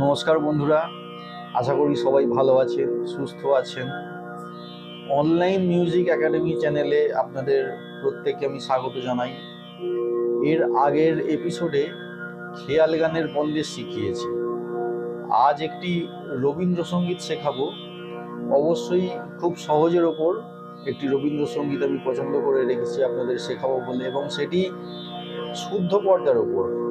নমস্কার বন্ধুরা, আশা করি সবাই ভালো আছেন, সুস্থ আছেন। অনলাইন মিউজিক একাডেমি চ্যানেলে আপনাদের প্রত্যেককে আমি স্বাগত জানাই। এর আগের এপিসোডে খেয়াল গানের বন্দেশ শিখিয়েছি। আজ একটি রবীন্দ্রসঙ্গীত শেখাবো। অবশ্যই খুব সহজের ওপর একটি রবীন্দ্রসঙ্গীত আমি পছন্দ করে রেখেছি আপনাদের শেখাবো বলে এবং সেটি শুদ্ধ পর্দার ওপর।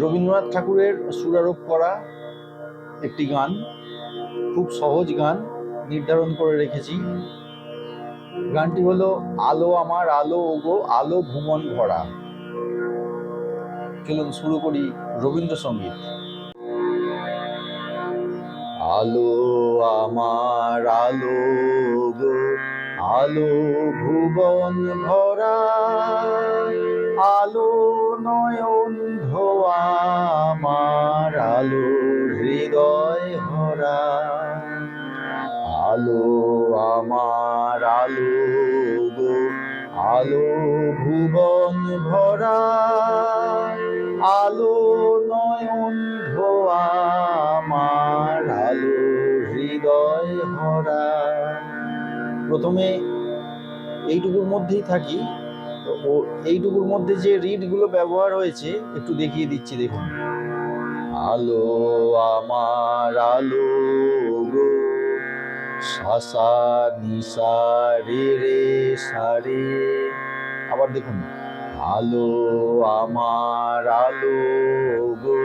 রবীন্দ্রনাথ ঠাকুরের সুরারোপ করা একটি গান, খুব সহজ গান, নির্ধারণ করে রেখেছি। গানটি হলো, আলো আমার, আলো ওগো, আলো ভুমন ভরা। চলুন, শুরু করি রবীন্দ্রসঙ্গীত। আলো আমার, আলো গো আলো ভুবন ভরা। আলো আমার আলো হৃদয় হরা। আলো আমার আলো গো, আলো ভুবন ভরা। আলো নয়ন ধোয়া আমার আলো হৃদয় ভরা প্রথমে এইটুকুর মধ্যেই থাকি। ও এইটুকুর মধ্যে যে রিডগুলো ব্যবহার হয়েছে, একটু দেখিয়ে দিচ্ছি, দেখুন। আলো, আমার আলো, গো। নিশা, রে রে সারে আবার দেখুন। আলো, আমার আলো, গো।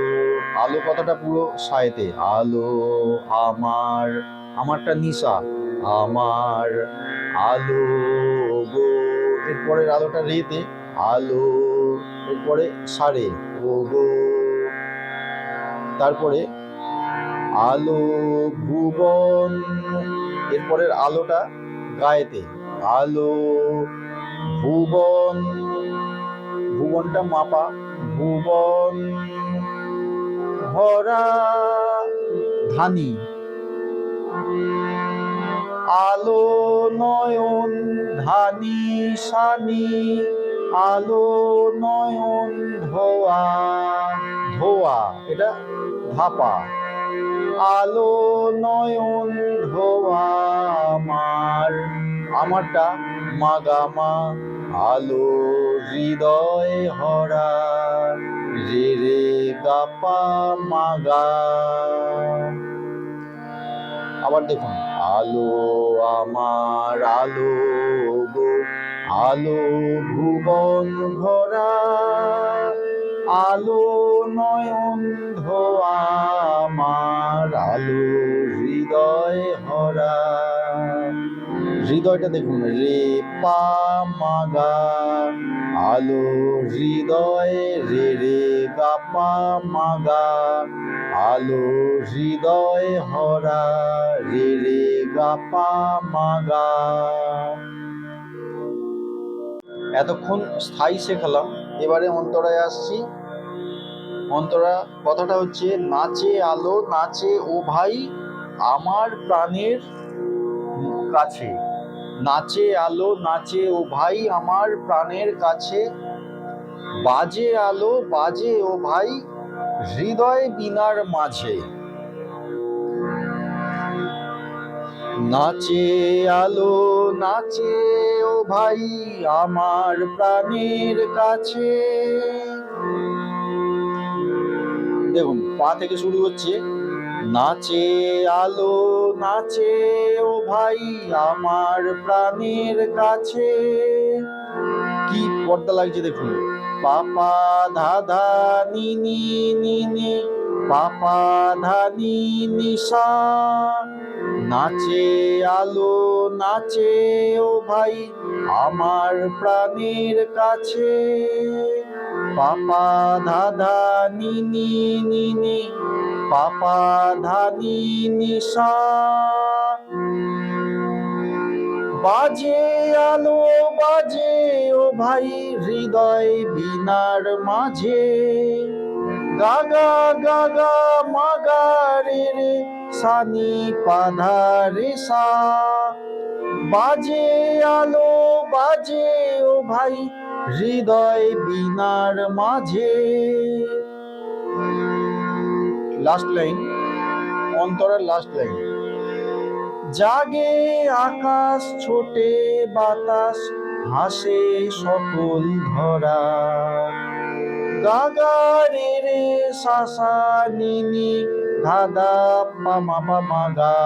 আলো কথাটা পুরো সায়েতে। আলো, আমার, আমারটা নিশা, আমার আলো, গো। এরপরের আলোটা রেতে। আলো, এরপরে সারে ও, গো। তারপরে আলো ভুবন, এরপরের আলোটা গায়েতে, আলো ভুবন, ভুবনটা মাপা, ভুবন, ভরা ধানি। আলো নয়ন, ধানি, সানি, আলো নয়ন, ধোয়া ধোয়া, এটা ধাপা আলো নয়ন ধোয়া আমার। আমারটা মাগামা আলো হৃদয় হরা। রে রে গাপা মাগা। আবার দেখুন, আলো আমার, আলো গো, আলো ভুবন ভরা। আলো নয়ন হৃদয়টা দেখুন। রে পা মাগা আলো হৃদয়, রে রে গা পা মাগা আলো হৃদয় হরা, রে রে গা পা মাগা এতক্ষণ স্থায়ী শেখালাম, এবারে অন্তরায় আসছি। অন্তরা, কথাটা হচ্ছে, নাচে আলো, নাচে ও ভাই, আমার প্রাণের কাছে। নাচে আলো, নাচে ও ভাই, আমার প্রাণের কাছে। বাজে আলো, বাজে ও ভাই, হৃদয় বিনার মাঝে। নাচে আলো, নাচে ও ভাই, আমার প্রাণের কাছে। দেখুন, পা থেকে শুরু হচ্ছে। নাচে আলো, নাচে ও ভাই আমার প্রাণের কাছে। কি পর্দা লাগছে দেখুন। পাপা ধাধা নিনি নিনি পাপা ধানি নিশা। নাচে আলো, নাচে ও ভাই আমার প্রাণের কাছে। পাপা ধাধা নিনি নিনি পাপা ধানি নিশা। বাজে আলো, বাজে ও ভাই, হৃদয় বিনার মাঝে। গাগা গাগা মাগা রে সানি পাধা রে সা। বাজে আলো, বাজে ও ভাই, হৃদয় বিনার মাঝে। লাস্ট লাইন অন্তরের লাস্ট লাইন জাগে আকাশ, ছোটে বাতাস হাসে সকল ধরা। গাগারে রে সাসা নিনি ধাদা পামা পামা গা।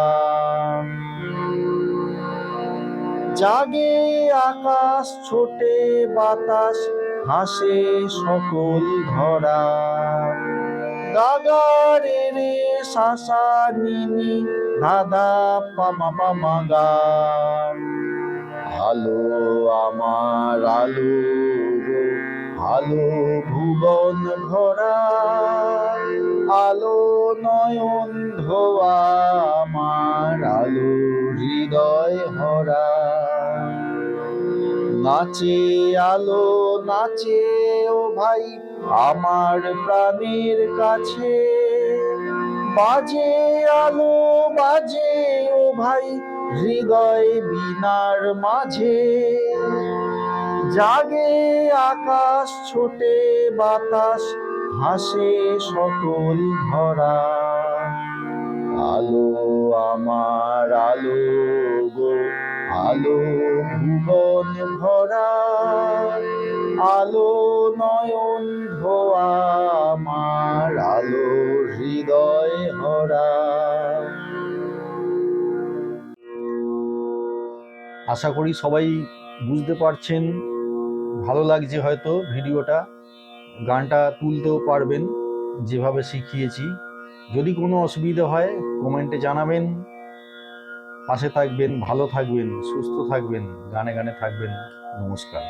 জাগে আকাশ, ছোটে বাতাস হাসে সকল ধরা। গাগারে রে সাসা নিনি ধাদা পামা পামা গা আলো আমার আলো আলো ভুবন ভরা আলো নয়ন ধোয়া আমার আলো হৃদয় ভরা নাচে আলো, নাচে, ও ভাই, আমার প্রাণের কাছে। বাজে আলো, বাজে, ও ভাই, হৃদয় বিনার মাঝে। জাগে আকাশ, ছোটে বাতাস হাসে সকল ধরা আলো, আমার আলো আলো ভুবন ভরা, আলো নয়ন ধোয়া, আমার আলো হৃদয় ভরা। আশা করি সবাই বুঝতে পারছেন, ভালো লাগছে হয়তো ভিডিওটা, গানটা তুলতেও পারবেন, যেভাবে শিখিয়েছি। যদি কোনো অসুবিধা হয়, কমেন্টে জানাবেন। পাশে থাকবেন ভালো থাকবেন সুস্থ থাকবেন গানে গানে থাকবেন। নমস্কার।